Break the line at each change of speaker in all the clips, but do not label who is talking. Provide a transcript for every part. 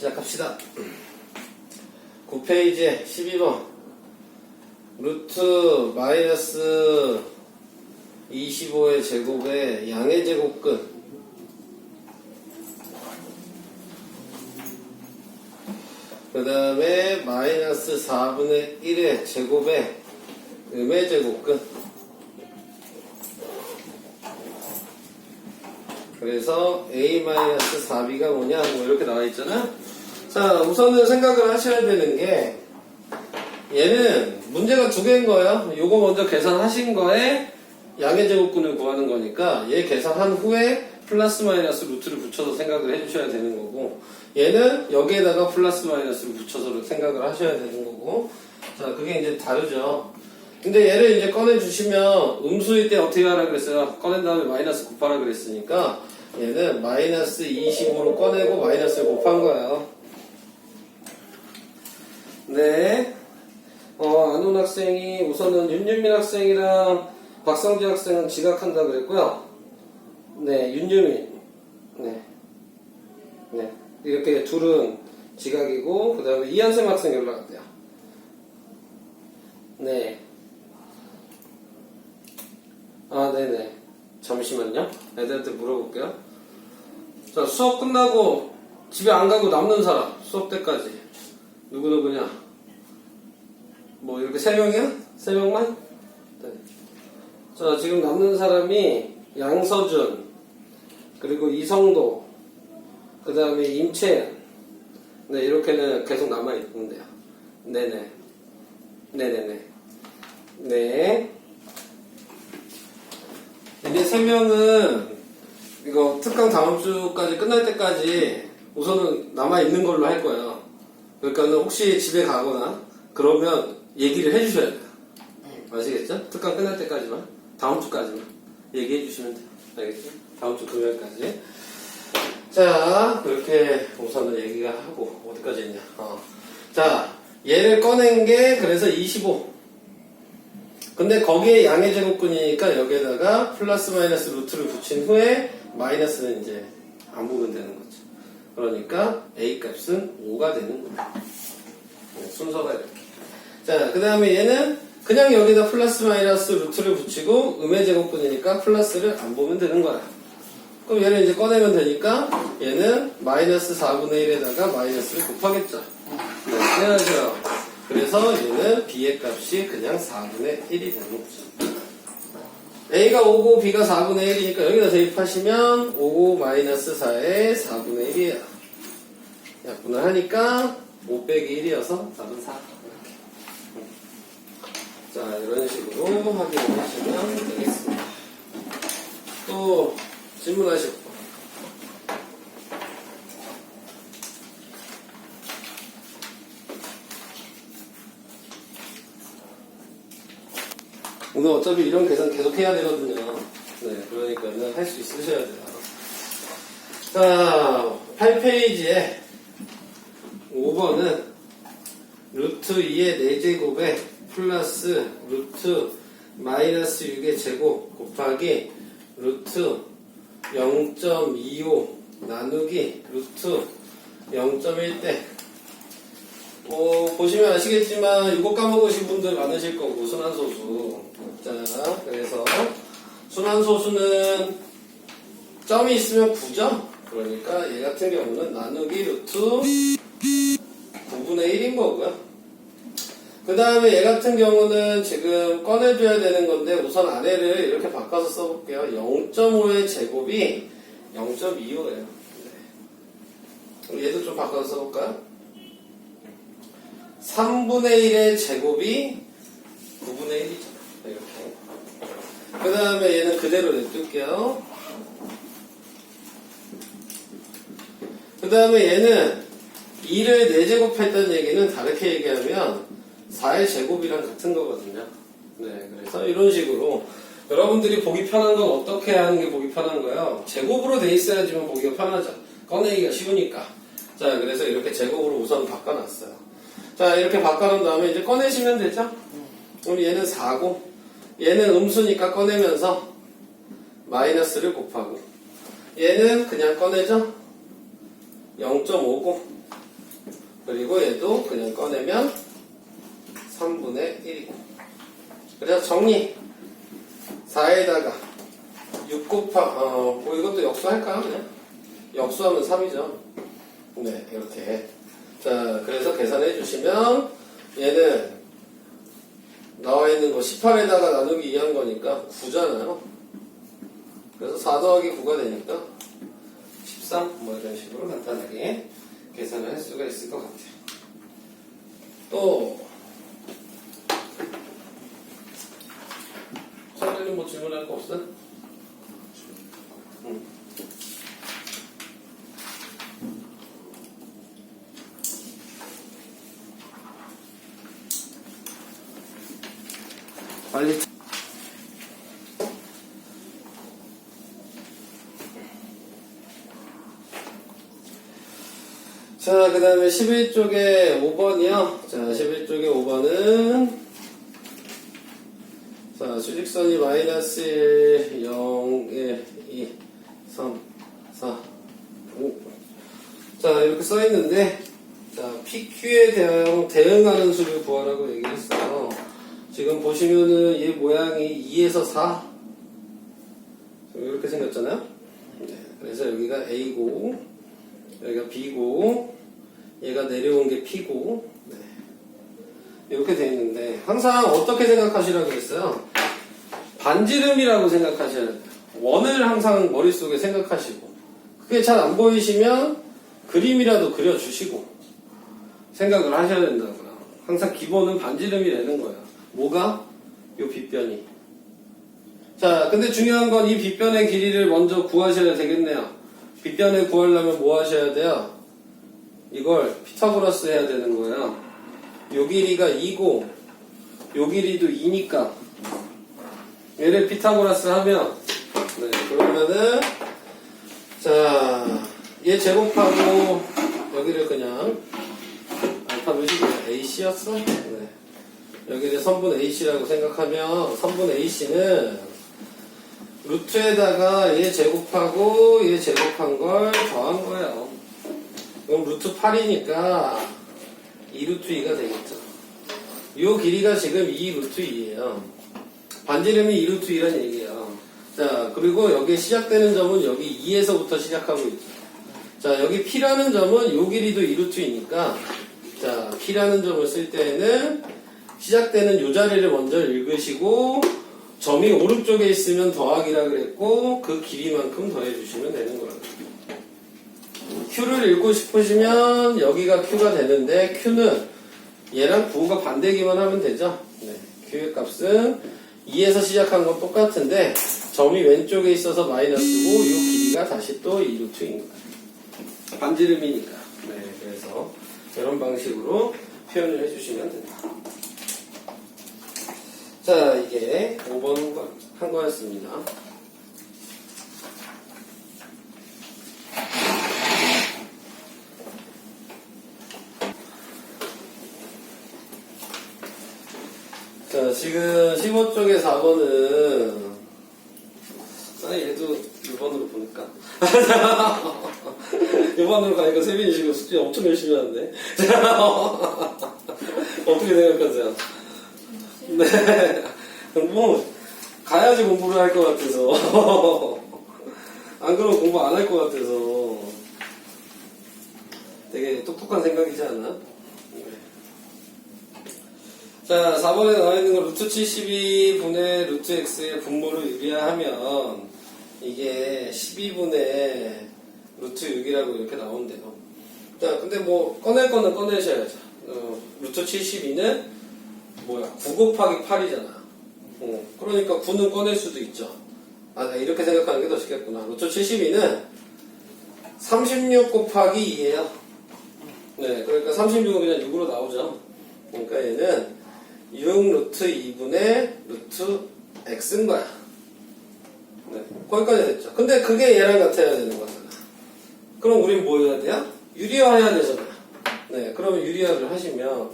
시작합시다. 9페이지에 12번. 루트 마이너스 25의 제곱에 양의 제곱근. 그 다음에 마이너스 4분의 1의 제곱에 음의 제곱근. 그래서 a-4b가 뭐냐 뭐 이렇게 나와 있잖아 자 우선은 생각을 하셔야 되는 게 얘는 문제가 두 개인 거예요 요거 먼저 계산하신 거에 양의 제곱근을 구하는 거니까 얘 계산한 후에 플러스 마이너스 루트를 붙여서 생각을 해주셔야 되는 거고 얘는 여기에다가 플러스 마이너스를 붙여서 생각을 하셔야 되는 거고 자 그게 이제 다르죠 근데 얘를 이제 꺼내주시면 음수일 때 어떻게 하라 그랬어요? 꺼낸 다음에 마이너스 곱하라 그랬으니까 얘는 마이너스 25로 꺼내고 마이너스를 곱한 거예요. 네. 어, 안훈 학생이 우선은 윤유민 학생이랑 박성재 학생은 지각한다 그랬고요. 네, 윤유민. 네. 네. 이렇게 둘은 지각이고, 그 다음에 이한샘 학생 연락 왔대요. 네. 아, 네네. 잠시만요. 애들한테 물어볼게요. 자, 수업 끝나고 집에 안 가고 남는 사람, 수업 때까지. 누구누구냐? 뭐, 이렇게 세 명이야? 세 명만? 네. 자, 지금 남는 사람이 양서준, 그리고 이성도, 그 다음에 임채연. 네, 이렇게는 계속 남아있는데요. 네네. 네네네. 네. 이제 세 명은 이거 특강 다음 주까지 끝날 때까지 우선은 남아 있는 걸로 할 거예요. 그러니까는 혹시 집에 가거나 그러면 얘기를 해주셔야 돼요. 아시겠죠? 특강 끝날 때까지만 다음 주까지만 얘기해 주시면 돼요. 알겠죠? 다음 주 금요일까지. 자 그렇게 우선은 얘기가 하고 어디까지 했냐? 어. 자 얘를 꺼낸 게 그래서 25. 근데 거기에 양의 제곱근이니까 여기에다가 플러스 마이너스 루트를 붙인 후에 마이너스는 이제 안 보면 되는 거죠. 그러니까 A 값은 5가 되는 거예요. 네, 순서가 이렇게. 자, 그 다음에 얘는 그냥 여기다 플러스 마이너스 루트를 붙이고 음의 제곱근이니까 플러스를 안 보면 되는 거야. 그럼 얘를 이제 꺼내면 되니까 얘는 마이너스 4분의 1에다가 마이너스를 곱하겠죠. 네, 해야죠. 그래서 얘는 b의 값이 그냥 4분의 1이 되는 거죠. a가 5고 b가 4분의 1이니까 여기다 대입하시면 5 마이너스 4의 4분의 1이에요. 약분을 하니까 5 빼기 1이어서 답은 4. 이렇게. 자, 이런 식으로 확인을 하시면 되겠습니다. 또 질문하실 거. 오늘 어차피 이런 계산 계속 해야 되거든요. 네, 그러니까는 할 수 있으셔야 돼요. 자, 8페이지에 5번은 루트 2의 4제곱에 플러스 루트 마이너스 6의 제곱 곱하기 루트 0.25 나누기 루트 0.1대 어, 보시면 아시겠지만 이거 까먹으신 분들 많으실 거고 순환소수. 자 그래서 순환소수는 점이 있으면 9죠 그러니까 얘 같은 경우는 나누기 루트 9분의 1인 거고요 그 다음에 얘 같은 경우는 지금 꺼내줘야 되는 건데 우선 아래를 이렇게 바꿔서 써볼게요 0.5의 제곱이 0.25예요 얘도 좀 바꿔서 써볼까요? 3분의 1의 제곱이 9분의 1이죠. 이렇게. 그 다음에 얘는 그대로 냅둘게요. 그 다음에 얘는 2를 4제곱했다는 얘기는 다르게 얘기하면 4의 제곱이랑 같은 거거든요. 네, 그래서 이런 식으로 여러분들이 보기 편한 건 어떻게 하는 게 보기 편한 거예요? 제곱으로 돼 있어야지만 보기가 편하죠. 꺼내기가 쉬우니까. 자, 그래서 이렇게 제곱으로 우선 바꿔놨어요. 자, 이렇게 바꿔놓은 다음에 이제 꺼내시면 되죠? 그럼 얘는 4고, 얘는 음수니까 꺼내면서 마이너스를 곱하고, 얘는 그냥 꺼내죠? 0.5고, 그리고 얘도 그냥 꺼내면 3분의 1이고. 그래서 정리. 4에다가 6 곱하, 어, 뭐 이것도 역수할까요, 그냥? 역수하면 3이죠. 네, 이렇게. 자, 그래서 계산해 주시면 얘는 나와 있는 거 18에다가 나누기 2한 거니까 9잖아요. 그래서 4 더하기 9가 되니까 13, 뭐 이런 식으로 간단하게 계산을 할 수가 있을 것 같아요. 또, 선생님 뭐 질문할 거 없어? 응. 자, 그 다음에 11쪽에 5번이요. 자, 11쪽에 5번은, 자, 수직선이 마이너스 1, 0, 1, 2, 3, 4, 5. 자, 이렇게 써있는데, 자, PQ에 대응, 대응하는 수를 구하라고 얘기했어요. 지금 보시면은 얘 모양이 2에서 4. 이렇게 생겼잖아요. 네, 그래서 여기가 A고, 여기가 B고, 얘가 내려온 게 P고, 네. 이렇게 돼 있는데, 항상 어떻게 생각하시라고 했어요? 반지름이라고 생각하셔야 돼요. 원을 항상 머릿속에 생각하시고, 그게 잘 안 보이시면 그림이라도 그려주시고, 생각을 하셔야 된다고요. 항상 기본은 반지름이 되는 거예요. 뭐가? 요 빗변이. 자, 근데 중요한 건 이 빗변의 길이를 먼저 구하셔야 되겠네요. 빗변을 구하려면 뭐 하셔야 돼요? 이걸 피타고라스 해야 되는 거예요. 요 길이가 2고, 요 길이도 2니까, 얘를 피타고라스 하면, 네, 그러면은, 자, 얘 제곱하고, 여기를 그냥, 알파벳이 AC였어? 네. 여기를 선분 A씨라고 생각하면 선분 A씨는 루트에다가 얘 제곱하고 얘 제곱한 걸 더한 거예요. 그럼 루트 8이니까 2루트 2가 되겠죠. 이 길이가 지금 2 루트 2예요. 반지름이 2 루트 2란 얘기예요. 자, 그리고 여기 시작되는 점은 여기 2에서부터 시작하고 있죠. 자, 여기 P라는 점은 요 길이도 2 루트 2니까 자, P라는 점을 쓸 때에는 시작되는 요 자리를 먼저 읽으시고 점이 오른쪽에 있으면 더하기라 그랬고 그 길이만큼 더해 주시면 되는 거예요. Q를 읽고 싶으시면 여기가 Q가 되는데 Q는 얘랑 부호가 반대기만 하면 되죠. 네. Q의 값은 2에서 시작한 건 똑같은데 점이 왼쪽에 있어서 마이너스고 이 길이가 다시 또 2루트인 거예요. 반지름이니까. 네. 그래서 이런 방식으로 표현을 해주시면 된다. 자, 이게 5번 한, 거였습니다. 자, 지금 15쪽의 4번은, 아, 얘도 6번으로 보니까. 6번으로 가니까 세빈이 지금 숙제 엄청 열심히 하는데. 어떻게 생각하세요? 네. 뭐, 가야지 공부를 할 것 같아서. 안 그러면 공부 안 할 것 같아서. 되게 똑똑한 생각이지 않나? 네. 자, 4번에 나와 있는 거 루트 72분의 루트 x의 분모를 유리하면 이게 12분의 루트 6이라고 이렇게 나온대요. 자, 근데 뭐 꺼낼 거는 꺼내셔야죠. 어, 루트 72는 뭐야? 9 곱하기 8이잖아. 어, 그러니까 9는 꺼낼 수도 있죠. 아, 나 이렇게 생각하는 게 더 쉽겠구나. 루트 72는 36 곱하기 2예요. 네, 그러니까 36은 그냥 6으로 나오죠. 그러니까 얘는 6 루트 2분의 루트 x인 거야. 네, 거기까지 됐죠. 근데 그게 얘랑 같아야 되는 거잖아. 그럼 우린 뭐 해야 돼요? 유리화해야 되잖아. 네, 그러면 유리화를 하시면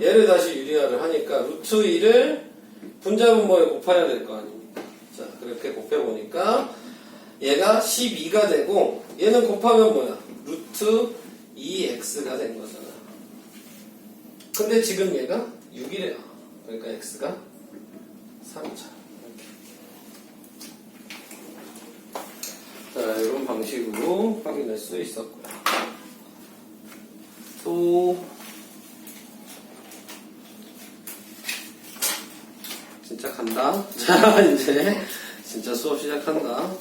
얘를 다시 유리화를 하니까 루트 2를 분자분모에 곱해야 될 거 아닙니까? 자, 그렇게 곱해보니까 얘가 12가 되고 얘는 곱하면 뭐야? 루트 2x가 된 거잖아. 근데 지금 얘가 6이래요. 그러니까 x가 3이죠. 이렇게. 자, 이런 방식으로 확인할 수 있었고요. 또 진짜 간다. 자, 이제 진짜 수업 시작한다.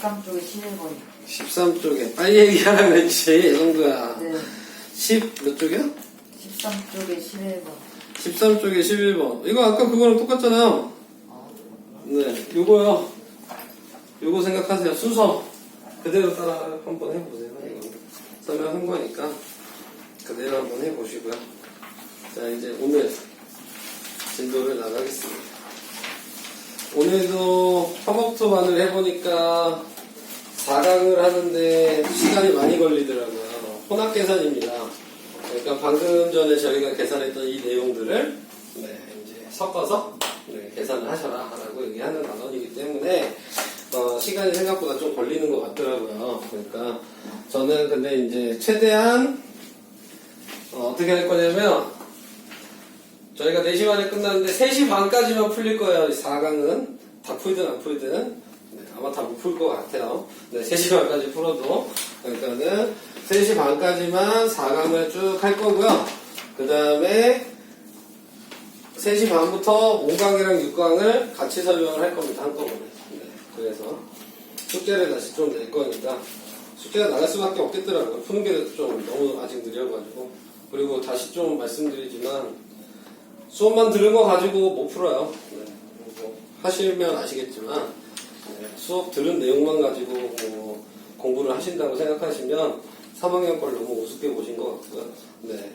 13쪽에 11번이요.
13쪽에 빨리 얘기하라 그랬지, 성구야.
네.
10 몇 쪽이야?
13쪽에 11번.
13쪽에 11번. 이거 아까 그거랑 똑같잖아요.
아,
네, 요거요. 요거 생각하세요. 순서 그대로 따라 한번 해보세요. 이거 설명한 거니까 그대로 한번 해보시고요. 자, 이제 오늘 진도를 나가겠습니다. 오늘도 화목토반을 해보니까 4강을 하는데 시간이 많이 걸리더라고요. 혼합 계산입니다. 그러니까 방금 전에 저희가 계산했던 이 내용들을 네, 이제 섞어서 네, 계산을 하셔라 라고 얘기하는 단원이기 때문에 어, 시간이 생각보다 좀 걸리는 것 같더라고요. 그러니까 저는 근데 이제 최대한 어, 떻게할 거냐면 저희가 4시 반에 끝났는데 3시 반까지만 풀릴 거예요. 이 4강은 다 풀든 안 풀든 네, 아마 다 못 풀 것 같아요. 네, 3시 반까지 풀어도 그러니까는 3시 반까지만 4강을 쭉 할 거고요. 그 다음에 3시 반부터 5강이랑 6강을 같이 설명을 할 겁니다. 한꺼번에. 네, 그래서 숙제를 다시 좀 낼 거니까 숙제가 나갈 수밖에 없겠더라고요. 푸는 게 좀 너무 아직 느려가지고. 그리고 다시 좀 말씀드리지만 수업만 들은 거 가지고 못 풀어요. 네, 뭐 하시면 아시겠지만 네, 수업 들은 내용만 가지고 뭐 공부를 하신다고 생각하시면 3학년 걸 너무 우습게 보신 것 같고요. 네,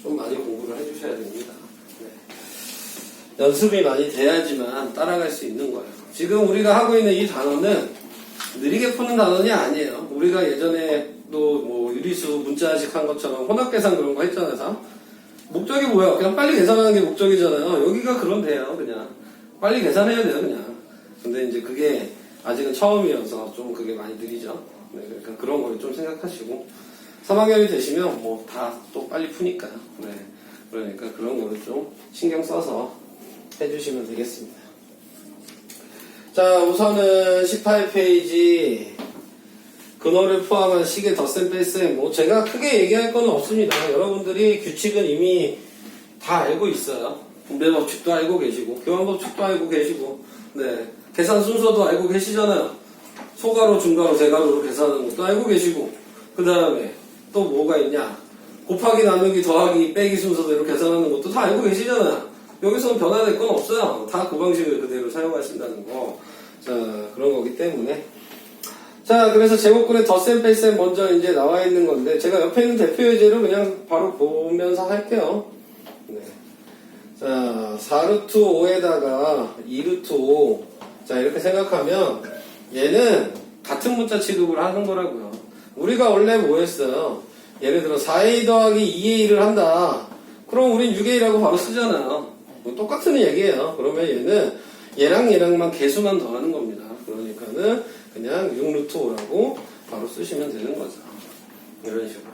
좀 많이 공부를 해주셔야 됩니다. 네. 연습이 많이 돼야지만 따라갈 수 있는 거예요. 지금 우리가 하고 있는 이 단어는 느리게 푸는 단어는 아니에요. 우리가 예전에도 뭐 유리수 문자식 한 것처럼 혼합 계산 그런 거 했잖아요. 다. 목적이 뭐야? 그냥 빨리 계산하는 게 목적이잖아요. 여기가 그런 데요, 그냥. 빨리 계산해야 돼요, 그냥. 근데 이제 그게 아직은 처음이어서 좀 그게 많이 느리죠. 네, 그러니까 그런 걸 좀 생각하시고. 3학년이 되시면 뭐 다 또 빨리 푸니까요. 네. 그러니까 그런 거를 좀 신경 써서 해주시면 되겠습니다. 자, 우선은 18페이지 근어를 포함한 시계 덧셈 뺄셈 뭐 제가 크게 얘기할 건 없습니다. 여러분들이 규칙은 이미 다 알고 있어요. 분배 법칙도 알고 계시고 교환 법칙도 알고 계시고 네 계산 순서도 알고 계시잖아요. 소가로 중가로 대가로로 계산하는 것도 알고 계시고 그 다음에 또 뭐가 있냐 곱하기 나누기 더하기 빼기 순서대로 계산하는 것도 다 알고 계시잖아요. 여기서는 변화될 건 없어요. 다 그 방식을 그대로 사용하신다는 거. 자 그런 거기 때문에 자, 그래서 제목글에 덧셈 뺄셈 먼저 이제 나와 있는 건데, 제가 옆에 있는 대표 예제를 그냥 바로 보면서 할게요. 네. 자, 4루트 5에다가 2루트 5. 자, 이렇게 생각하면, 얘는 같은 문자 취급을 하는 거라고요. 우리가 원래 뭐 했어요? 예를 들어, 4a 더하기 2a 를 한다. 그럼 우린 6a라고 바로 쓰잖아요. 뭐 똑같은 얘기예요. 그러면 얘는 얘랑 얘랑만 개수만 더하는 겁니다. 그러니까는 그냥 6루트 5라고 바로 쓰시면 되는 거죠. 이런 식으로.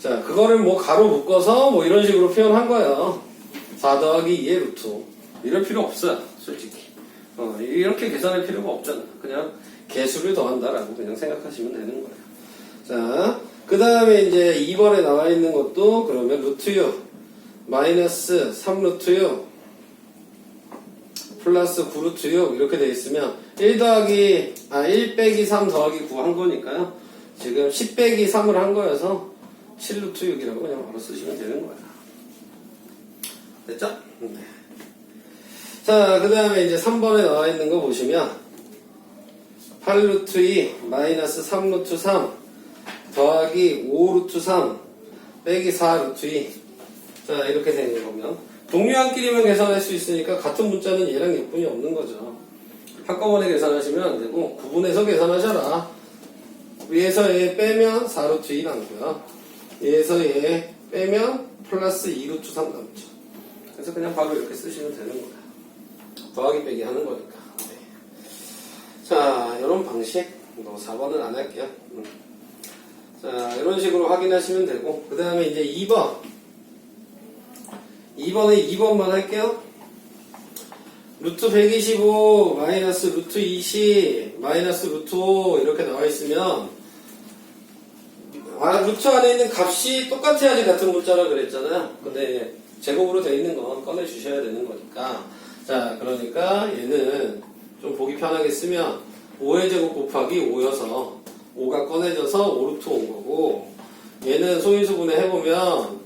자, 그거를 뭐 가로 묶어서 뭐 이런 식으로 표현한 거예요. 4 더하기 2의 루트 5. 이럴 필요 없어요, 솔직히. 어, 이렇게 계산할 필요가 없잖아. 그냥 개수를 더한다라고 그냥 생각하시면 되는 거예요. 자, 그 다음에 이제 2번에 나와 있는 것도 그러면 루트 6 마이너스 3루트 6 플러스 9루트 6 이렇게 돼 있으면 1 더하기 아 1 빼기 3 더하기 9 한 거니까요. 지금 10 빼기 3을 한 거여서 7루트 6이라고 그냥 바로 쓰시면 되는 거예요. 됐죠? 네. 자, 그 다음에 이제 3번에 나와 있는 거 보시면 8루트 2 마이너스 3루트 3 더하기 5루트 3 빼기 4루트 2 자, 이렇게 되는 거면 동류한끼리만 계산할 수 있으니까 같은 문자는 얘랑 예분이 없는 거죠. 한꺼번에 계산하시면 안 되고 구분해서 계산하셔라. 위에서 얘 빼면 4루트 2 남고요. 얘에서 얘 빼면 플러스 2루트 3 남죠. 그래서 그냥 바로 이렇게 쓰시면 되는 거예요. 더하기 빼기 하는 거니까. 네. 자, 이런 방식. 뭐 4번은 안 할게요. 음. 자, 이런 식으로 확인하시면 되고, 그 다음에 이제 2번. 2번에 2번만 할게요. 루트 125 마이너스 루트 20 마이너스 루트 5 이렇게 나와 있으면 아, 루트 안에 있는 값이 똑같아야지 같은 문자라 그랬잖아요. 근데 제곱으로 되어 있는 건 꺼내 주셔야 되는 거니까. 자, 그러니까 얘는 좀 보기 편하게 쓰면 5의 제곱 곱하기 5여서 5가 꺼내져서 5루트 온 거고 얘는 소인수분해 해보면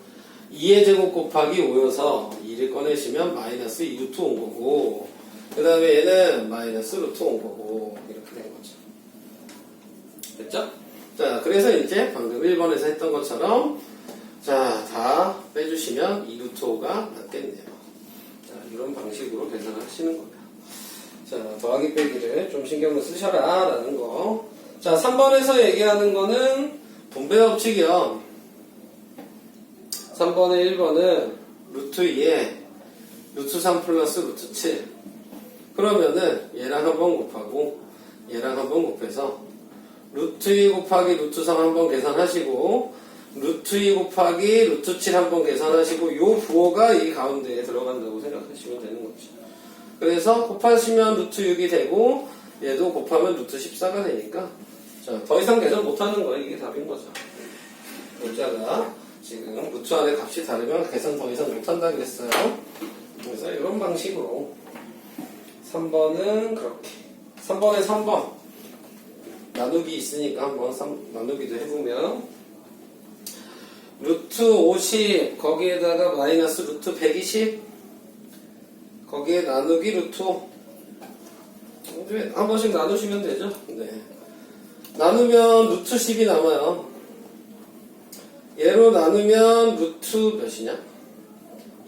2의 제곱 곱하기 5여서 2를 꺼내시면 마이너스 2루트 온 거고 그 다음에 얘는 마이너스 루트 온 거고 이렇게 된 거죠. 됐죠? 자, 그래서 이제 방금 1번에서 했던 것처럼 자, 다 빼주시면 2루트 5가 맞겠네요. 자, 이런 방식으로 계산을 하시는 겁니다. 자, 더하기 빼기를 좀 신경을 쓰셔라 라는 거. 자, 3번에서 얘기하는 거는 분배 법칙이요. 3번에 1번은 루트 2에 루트 3 플러스 루트 7. 그러면은 얘랑 한번 곱하고 얘랑 한번 곱해서 루트 2 곱하기 루트 3 한번 계산하시고 루트 2 곱하기 루트 7 한번 계산하시고 요 부호가 이 가운데에 들어간다고 생각하시면 되는 거죠. 그래서 곱하시면 루트 6이 되고 얘도 곱하면 루트 14가 되니까 자, 더 이상 계산 못하는 거예요. 이게 답인 거죠. 문자가 지금 루트 안에 값이 다르면 계산 더 이상 못한다 그랬어요. 그래서 이런 방식으로 3번은 그렇게 3번에 3번 나누기 있으니까 한번 삼- 나누기도 해보면 루트 50 거기에다가 마이너스 루트 120 거기에 나누기 루트 5 이제 한 번씩 나누시면 되죠? 네. 나누면 루트 10이 남아요. 얘로 나누면 루트 몇이냐?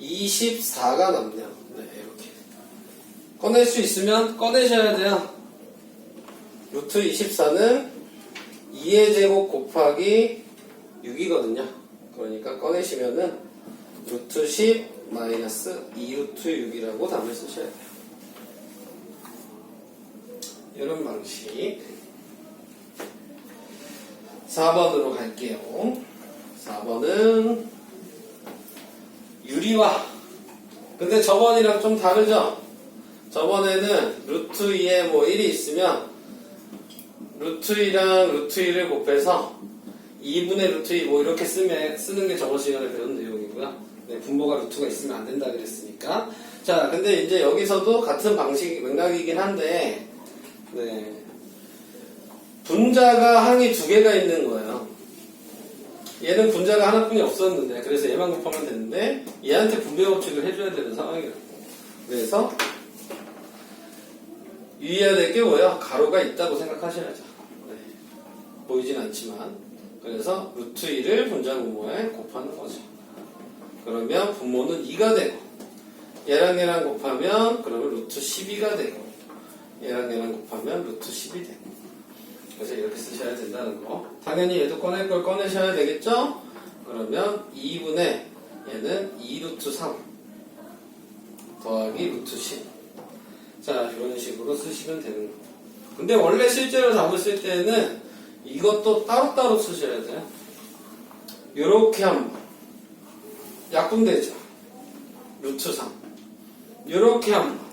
24가 남네요 네 이렇게. 꺼낼 수 있으면 꺼내셔야 돼요. 루트 24는 2의 제곱 곱하기 6이거든요. 그러니까 꺼내시면은 루트 10 마이너스 2루트 6이라고 답을 쓰셔야 돼요. 이런 방식. 4번으로 갈게요. 4번은 유리화. 근데 저번이랑 좀 다르죠? 저번에는 루트 2에 뭐 1이 있으면 루트 2랑 루트 2를 곱해서 2분의 루트 2 뭐 이렇게 쓰면, 쓰는 게 저번 시간에 배운 내용이고요. 네, 분모가 루트가 있으면 안 된다 그랬으니까. 자, 근데 이제 여기서도 같은 방식, 맥락이긴 한데, 네. 분자가 항이 두 개가 있는 거예요. 얘는 분자가 하나뿐이 없었는데, 그래서 얘만 곱하면 되는데, 얘한테 분배 법칙을 해줘야 되는 상황이라고. 그래서, 유의해야 될 게 뭐야? 가로가 있다고 생각하셔야죠. 네. 보이진 않지만. 그래서 루트 2를 분자 분모에 곱하는 거죠. 그러면 분모는 2가 되고, 얘랑 얘랑 곱하면, 그러면 루트 12가 되고, 얘랑 얘랑 곱하면 루트 10이 되고. 그래서 이렇게 쓰셔야 된다는 거. 당연히 얘도 꺼낼 걸 꺼내셔야 되겠죠? 그러면 2분의 얘는 2루트 3 더하기 루트 10. 자, 이런 식으로 쓰시면 되는 거예요. 근데 원래 실제로 쓸 때는 이것도 따로따로 쓰셔야 돼요. 한 번. 약분되죠. 루트 3. 요렇게 한 번.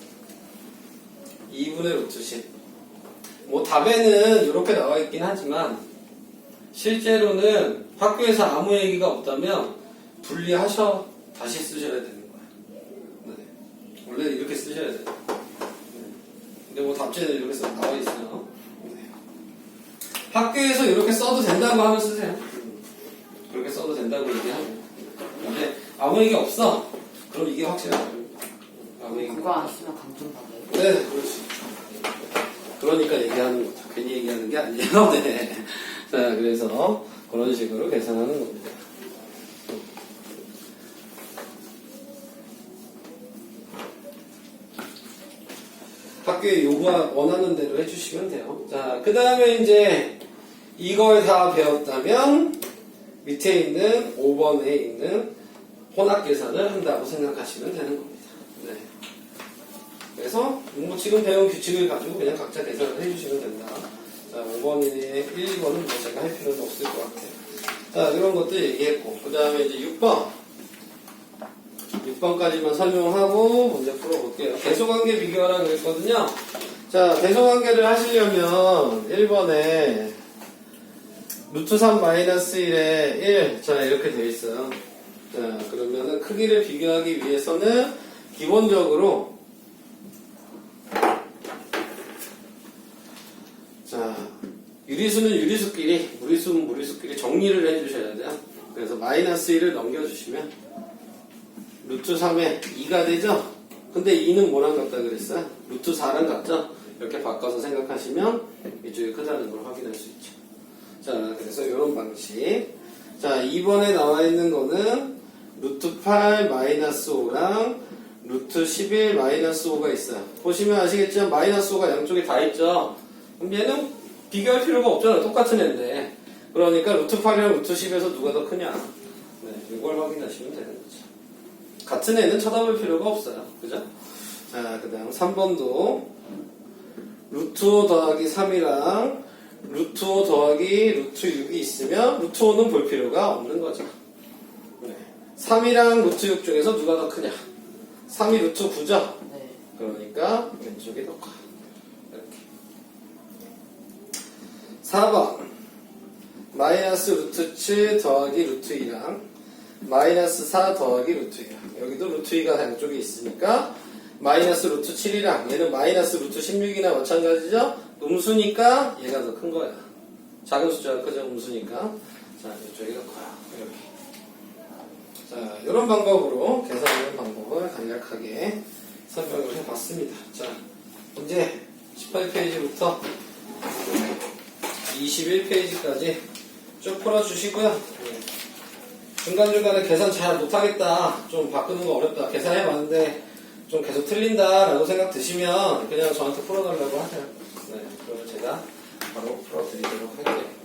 2분의 루트 10. 뭐 답에는 이렇게 나와 있긴 하지만 실제로는 학교에서 아무 얘기가 없다면 분리하셔 다시 쓰셔야 되는 거예요. 네. 원래 이렇게 쓰셔야 돼요. 네. 근데 뭐 답지는 이렇게 써 나와 있어요. 네. 학교에서 이렇게 써도 된다고 하면 쓰세요. 음. 그렇게 써도 된다고 얘기하면. 근데 아무 얘기 없어. 그럼 이게 확실하죠. 아무 얘기
그거 안 쓰면 감점받아요.
네, 그렇지. 그러니까 얘기하는 거죠. 괜히 얘기하는 게 아니에요. 네. 자, 그래서 그런 식으로 계산하는 겁니다. 학교에 요구하, 원하는 대로 해주시면 돼요. 자, 그 다음에 이제 이걸 다 배웠다면 밑에 있는 5번에 있는 혼합 계산을 한다고 생각하시면 되는 겁니다. 네. 그래서 뭐 지금 배운 규칙을 가지고 그냥 각자 계산을 해주시면 된다. 자, 5번이니 1, 2번은 뭐 제가 할 필요는 없을 것 같아요. 자, 이런 것도 얘기했고. 그 다음에 이제 6번. 6번까지만 설명하고 문제 풀어볼게요. 대소관계 비교하라 그랬거든요. 자, 대소관계를 하시려면 1번에 루트 3 마이너스 1에 1. 자, 이렇게 되어 있어요. 자, 그러면은 크기를 비교하기 위해서는 기본적으로 자, 유리수는 유리수끼리, 무리수는 무리수끼리 정리를 해주셔야 돼요. 그래서 마이너스 1을 넘겨주시면 루트 3에 2가 되죠? 근데 2는 뭐랑 같다 그랬어요? 루트 4랑 같죠? 이렇게 바꿔서 생각하시면 이쪽이 크다는 걸 확인할 수 있죠. 자, 그래서 이런 방식. 자, 2번에 나와 있는 거는 루트 8 마이너스 5랑 루트 11 마이너스 5가 있어요. 보시면 아시겠지만 마이너스 5가 양쪽에 다 있죠? 그럼 얘는 비교할 필요가 없잖아. 똑같은 애인데. 그러니까 루트 8이랑 루트 10에서 누가 더 크냐. 네, 이걸 확인하시면 되는 거죠. 같은 애는 쳐다볼 필요가 없어요. 그죠? 자, 그 다음 3번도 루트 5 더하기 3이랑 루트 5 더하기 루트 6이 있으면 루트 5는 볼 필요가 없는 거죠. 네. 3이랑 루트 6 중에서 누가 더 크냐? 3이 루트 9죠?
네.
그러니까 왼쪽이 더 커. 이렇게. 4번. 마이너스 루트 7 더하기 루트 2랑 마이너스 4 더하기 루트 2랑 여기도 루트 2가 양쪽에 있으니까 마이너스 루트 7이랑 얘는 마이너스 루트 16이나 마찬가지죠? 음수니까 얘가 더 큰 거야. 작은 숫자가 크죠? 음수니까. 자, 이쪽이 더 커요. 이렇게. 자, 이런 방법으로 계산하는 방법을 간략하게 설명을 해봤습니다. 자, 이제 18페이지부터 21페이지까지 쭉 풀어주시고요. 네. 중간중간에 계산 잘 못하겠다, 좀 바꾸는 거 어렵다, 계산해봤는데 좀 계속 틀린다라고 생각 드시면 그냥 저한테 풀어달라고 하세요. 네, 그러면 제